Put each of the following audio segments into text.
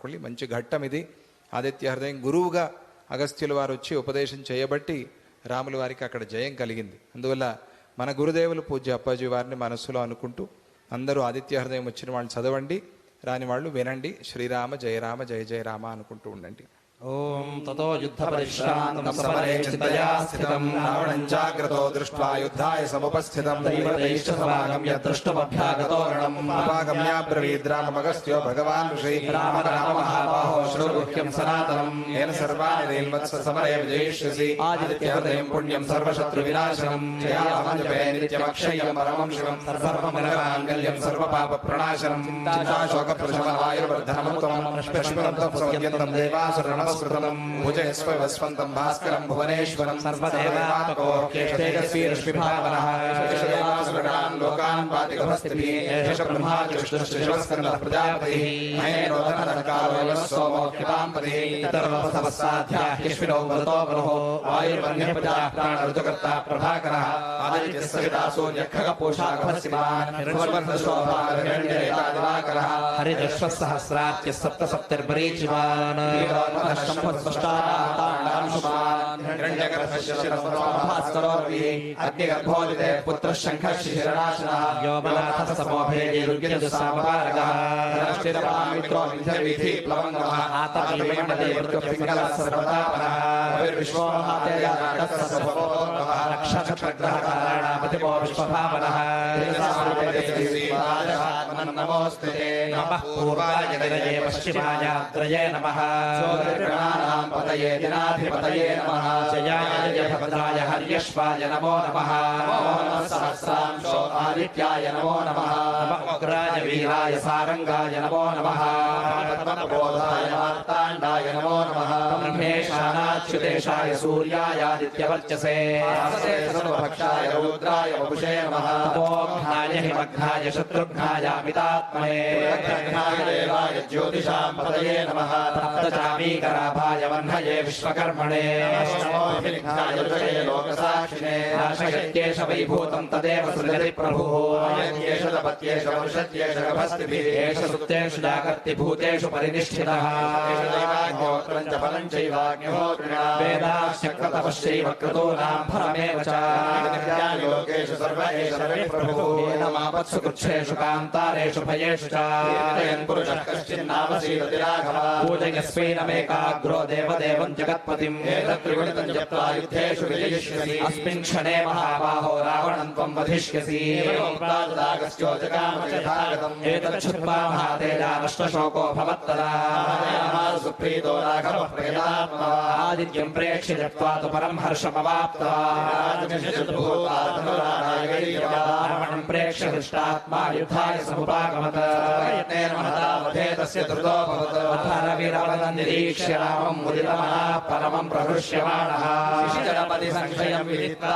కొళ్ళి మంచి ఘట్టం ఇది. ఆదిత్య హృదయం గురువుగా అగస్త్యుల వారు వచ్చి ఉపదేశం చేయబట్టి రాముల వారికి అక్కడ జయం కలిగింది. అందువల్ల మన గురుదేవులు పూజ్య అప్పాజీ వారిని మనస్సులో అనుకుంటూ అందరూ ఆదిత్య హృదయం వచ్చిన వాళ్ళు చదవండి రాని వాళ్ళు వినండి. శ్రీరామ జయరామ జయ జయ రామ అనుకుంటూ ఉండండి. ఓం తతో యుద్ధ పరిశ్రాంతం సమరే చింతయా స్థితం. రావణం జాగ్రతో దృష్ట్వా యుద్ధాయ సముపస్థితం. దైవతైష్ట సమాగమ్య దృష్టమభ్యాగతో రణం. అపాగమ్య బ్రవీద్ రామమగస్త్యో భగవాన్ ఋషి. రామ రామ మహాబాహో శ్రువృహ్యం సనాతనం. ఏన సర్వాణి నీల్వత్స సమరే విజయిష్యసి. ఆదిత్యహృదయం పుణ్యం సర్వశత్రు వినాశనం. జయామజపే నిత్యమక్షయం పరమం శివం. సర్వమనగాంగల్యం సర్వపాప ప్రణాశనం. చింతాశోక ప్రశమన. వాయుర్వర్ధనముత్తమం పుష్పరంతం సౌజ్ఞంతం देवासुरनमस्कृतम् भुजयस्व वस्वन्तं भास्करं भुवनेश्वरं सर्वदेवात्मको तेजस्वी रश्मिभावनः लोकान् पातिगभस्तिभिः एष ब्रह्मा विष्णुश्रीवस्कन्दः प्रजापतिः। महेन्द्रोधनकालो यः सोमो हिमाम्पतिः वदतो वरुहो वायुर्वन्यप्रजाः प्राणऋतुकर्ता प्रभाकरः। आदित्यः सविता सूर्यखगपोषाकभस्तिमान् हिरण्यरेतादिवाकरः हरिदश्वः सहस्रार्च्य सप्त అద్యగర్భోదితే పుత్ర శంఖ శిశిరనాశన యోమనాథ సమోభేజి రుగ్యజసామపారగమిత్రో नक्षत्रग्रहकाराणामतिपो विश्वभावनः नमोऽस्ते नमः पूर्वाय गिरये पश्चिमायात्रये नमः ज्योतिर्गणानां पतये दिनाधिपतये नमः जयाय जय भद्राय हर्यश्वाय नमो नमः। नमो नमः सहस्रांशो आदित्याय नमो नमः। नमः उग्राय वीराय सारङ्गाय नमो नमः। पद्मप्रबोधाय मार्ताण्डाय नमो नमः। ब्रह्मेशानाच्युतेशाय सूर्यायादित्यवर्चसे। सर्वभक्षाय रौद्राय वपुषे नमः। तपोघ्नाय हिमघ्नाय शत्रुघ्नायामितात्मने देवाय ज्योतिषां पतये नमः। तप्तचामीकराभाय वह्नये विश्वकर्मणे। नमोऽभिलिखाय ऋषये लोकसाक्षिणे नाशयत्येष वैभूतं तदेव सृजति प्रभुः। तपत्येष वर्षत्येष गभस्तिभिः। एष सुप्तेषु जागर्ति भूतेषु परिनिष्ठितः एष दैवाग्निहोत्रं च फलं चैवाग्निहोत्रिणा फलमेव च लोकेषु सर्व एष कृच्छेषु कान्तारेषु भयेषु च। पुरुषः कश्चिन्नामसीदति राघवः पूजयस्वैनमेकाग्रो देवदेवं जगत्पतिम्। जप्त्वा युद्धेषु विजयिष्यसि। अस्मिन् क्षणे महाबाहो रावणं त्वं वधिष्यसि। एतच्छुत्वा भवत्तदा। सुप्रीतो प्रेतात्मः प्रेक्ष्य जप्त्वा तु परं हर्षमवाप्तवा प्रेक्ष्य हृष्टात्मा युद्धाय समुपागमत। तस्य निरीक्ष्य रामं मुदितमनः परमं प्रहृष्यमाणः। शिशिजनपति संशयं विदित्वा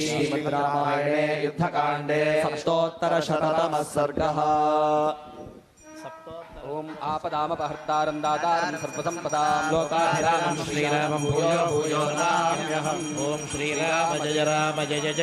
श्रीमद्रामायणे युद्धकाण्डे। सप्तोत्तरशततमः सर्गः। ఓం ఆపదామపహర్తారం దాతారం సర్వసంపదాం. లోకాభిరామం శ్రీరామం భూయో భూయో నామ్యహం. ఓం శ్రీరామ జయ రామ జయ జయ